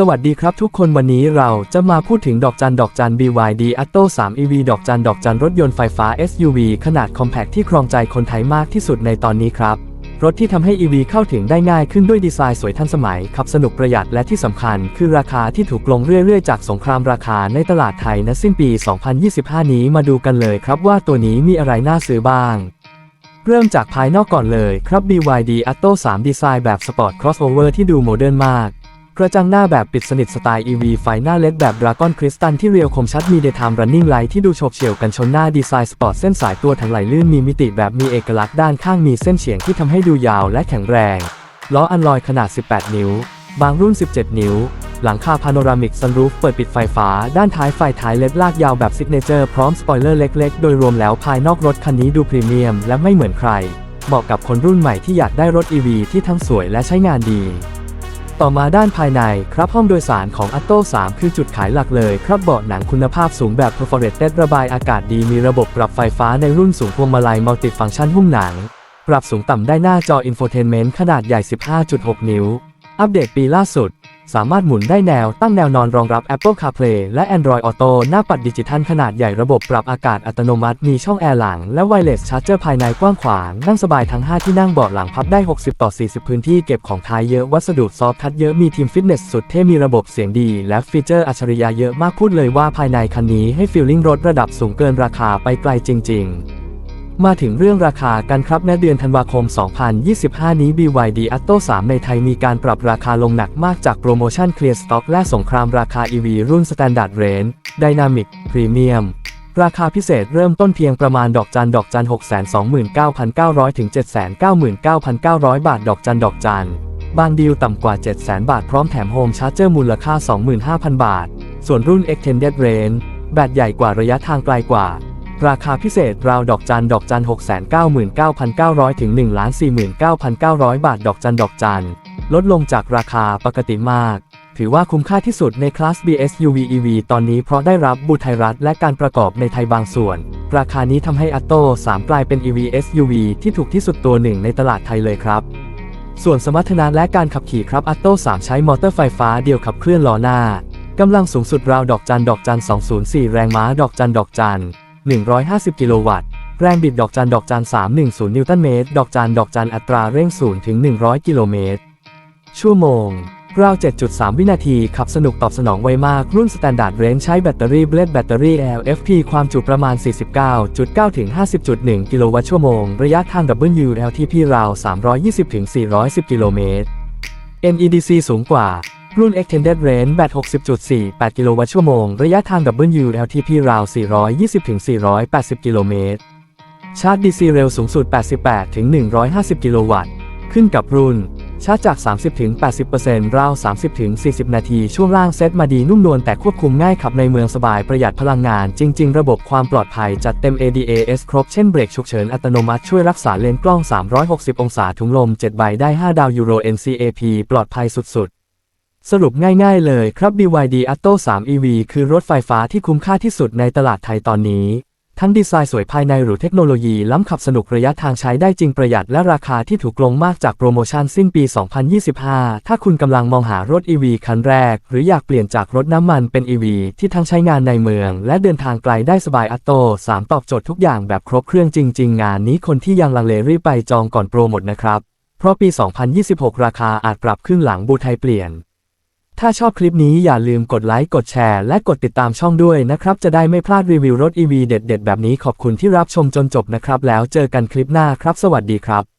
สวัสดีครับทุกคนวันนี้เราจะมาพูดถึงดอกจันดอกจัน BYD Atto 3 EV ดอกจันดอกจันรถยนต์ไฟฟ้า SUV ขนาดคอมแพคที่ครองใจคนไทยมากที่สุดในตอนนี้ครับ รถที่ทำให้ EV เข้าถึงได้ง่ายขึ้นด้วยดีไซน์สวยทันสมัย ขับสนุกประหยัดและที่สำคัญ คือราคาที่ถูกลงเรื่อยๆ จากสงครามราคาในตลาดไทยณสิ้นปี 2025 นี้มาดูกันเลยครับว่าตัวนี้มีอะไรน่าซื้อบ้างเริ่มจากภายนอกก่อนเลยครับ BYD Atto 3 ดีไซน์แบบสปอร์ต crossover ที่ดูโมเดิร์นมาก กระจังหน้าแบบปิดสนิทสไตล์ EV ไฟหน้าเล็กแบบ Dragon Crystal ที่เรียวคมชัดมี Daytime Running Light ที่ดูโฉบเฉี่ยวกันชนหน้าดีไซน์สปอร์ตเส้นสายตัวถังไหลลื่นมีมิติแบบมีเอกลักษณ์ด้านข้างมีเส้นเฉียงที่ทำให้ดูยาวและแข็งแรงล้ออันลอยขนาด 18 นิ้ว บางรุ่น 17 นิ้ว หลังคาพาโนรามิกซันรูฟเปิดปิดไฟฟ้า ด้านท้ายไฟท้ายเล็ดลากยาวแบบซิกเนเจอร์พร้อมสปอยเลอร์เล็กๆ โดยรวมแล้วภายนอกรถคันนี้ดูพรีเมียมและไม่เหมือนใคร เหมาะกับคนรุ่นใหม่ที่อยากได้รถ EV ที่ทั้งสวยและใช้งานดี ต่อมาด้านภายในครับห้องโดยสารของ Atto 3คือจุดขายหลักเลย ครับเบาะหนังคุณภาพสูงแบบ Perforated ระบายอากาศดีมีระบบปรับไฟฟ้าในรุ่นสูงพวงมาลัยมัลติฟังก์ชันหุ้มหนัง ปรับสูงต่ำได้หน้าจอ Infotainment ขนาดใหญ่ 15.6 นิ้ว อัปเดตปีล่าสุด สามารถหมุนได้แนวตั้งแนวนอนรองรับ Apple CarPlay และ Android Auto หน้าปัดดิจิทัลขนาดใหญ่ระบบปรับอากาศอัตโนมัติมีช่องแอร์หลัง และไวเลสชาร์จเจอร์ภายในกว้างขวาง นั่งสบายทั้ง 5 ที่นั่งเบาะหลังพับได้ 60 ต่อ 40 พื้นที่เก็บของท้ายเยอะวัสดุซอฟทัชเยอะมีทีมฟิตเนสสุดเท่มีระบบเสียงดี และฟีเจอร์อัจฉริยะเยอะมากพูดเลยว่าภายในคันนี้ให้ฟีลลิ่งรถระดับสูงเกินราคาไปไกลจริง ๆ มาถึงเรื่องราคากันครับในเดือนธันวาคม 2025 นี้ BYD Atto 3 ในไทยมีการปรับราคาลงหนักมากจากโปรโมชั่นเคลียร์สต็อกและสงครามราคา EV รุ่น Standard Range Dynamic Premium ราคาพิเศษเริ่มต้นเพียงประมาณดอกจันดอกจัน 629,900 ถึง 799,900 บาท ดอกจันดอกจัน บางดีลต่ำกว่า 700,000 บาท พร้อมแถมโฮมชาร์เจอร์มูลค่า 25,000 บาท ส่วนรุ่น Extended Range แบตใหญ่กว่าระยะทางไกลกว่า ราคาพิเศษราวดอกจันดอกจัน 699,900 ถึง 1,49,900 บาทดอกจันดอกจัน ลดลงจากราคาปกติมาก ถือว่าคุ้มค่าที่สุดในคลาส BSUV EV ตอนนี้เพราะได้รับบูไทยรัฐและการประกอบในไทยบางส่วน ราคานี้ทำให้ Atto 3กลายเป็น EV SUV ที่ถูกที่สุดตัวหนึ่งในตลาดไทยเลยครับ ส่วนสมรรถนะและการขับขี่ครับ Atto 3ใช้มอเตอร์ไฟฟ้าเดียวขับเคลื่อนล้อหน้ากำลังสูงสุดราวดอกจันดอกจัน 204 แรงม้าดอกจันดอกจัน 150 กิโลวัตต์ แรงบิดดอกจันดอกจัน310 นิวตันเมตร ดอกจันดอกจันอัตราเร่ง0ถึง 100 กิโลเมตร ชั่วโมง ราว 7.3 วินาที ขับสนุกตอบสนองไวมาก รุ่น Standard Range ใช้แบตเตอรี่เบลดแบตเตอรี่ LFP ความจุประมาณ 49.9 ถึง 50.1 กิโลวัตต์ชั่วโมง ระยะทาง WLTP ราว 320 ถึง 410 กิโลเมตร NEDC สูงกว่า รุ่น Extended Range แบต60.48 กิโลวัตต์ชั่วโมง ระยะทาง WLTP ราว 420ถึง480 กิโลเมตร ชาร์จ DC เร็วสูงสุด 88ถึง150 กิโลวัตต์ ขึ้นกับรุ่น ชาร์จจาก 30ถึง80%ราว 30ถึง40 นาที ช่วงล่างเซตมาดีนุ่มนวลแต่ควบคุมง่ายขับในเมืองสบายประหยัดพลังงาน จริง ๆ ระบบความปลอดภัยจัดเต็ม ADAS ครบ เช่นเบรกฉุกเฉินอัตโนมัติช่วยรักษาเลนกล้อง 360 องศาถุงลม 7 ใบได้ 5 ดาวยูโร NCAP ปลอดภัยสุดๆ สรุปง่ายๆเลยครับ BYD Atto 3 EV คือรถไฟฟ้าที่คุ้มค่าที่สุดในตลาดไทยตอนนี้ ทั้งดีไซน์สวยภายในหรือเทคโนโลยีล้ำขับสนุกระยะทางใช้ได้จริงประหยัดและราคาที่ถูกลงมากจากโปรโมชั่นสิ้นปี 2025 ถ้าคุณกำลังมองหารถ EV คันแรก หรืออยากเปลี่ยนจากรถน้ำมันเป็น EV ที่ทั้งใช้งานในเมือง และเดินทางไกลได้สบาย Atto 3 ตอบโจทย์ทุกอย่างแบบครบเครื่องจริง ๆ งานนี้คนที่ยังลังเลรีบไปจองก่อนโปรหมดนะครับ เพราะปี 2026 ราคาอาจปรับขึ้นหลังบูไทยเปลี่ยน ถ้าชอบคลิปนี้อย่าลืมกดไลค์ กดแชร์ และกดติดตามช่องด้วยนะครับ จะได้ไม่พลาดรีวิวรถ EV เด็ด ๆ แบบนี้ขอบคุณที่รับชมจนจบนะครับ แล้วเจอกันคลิปหน้าครับ สวัสดีครับ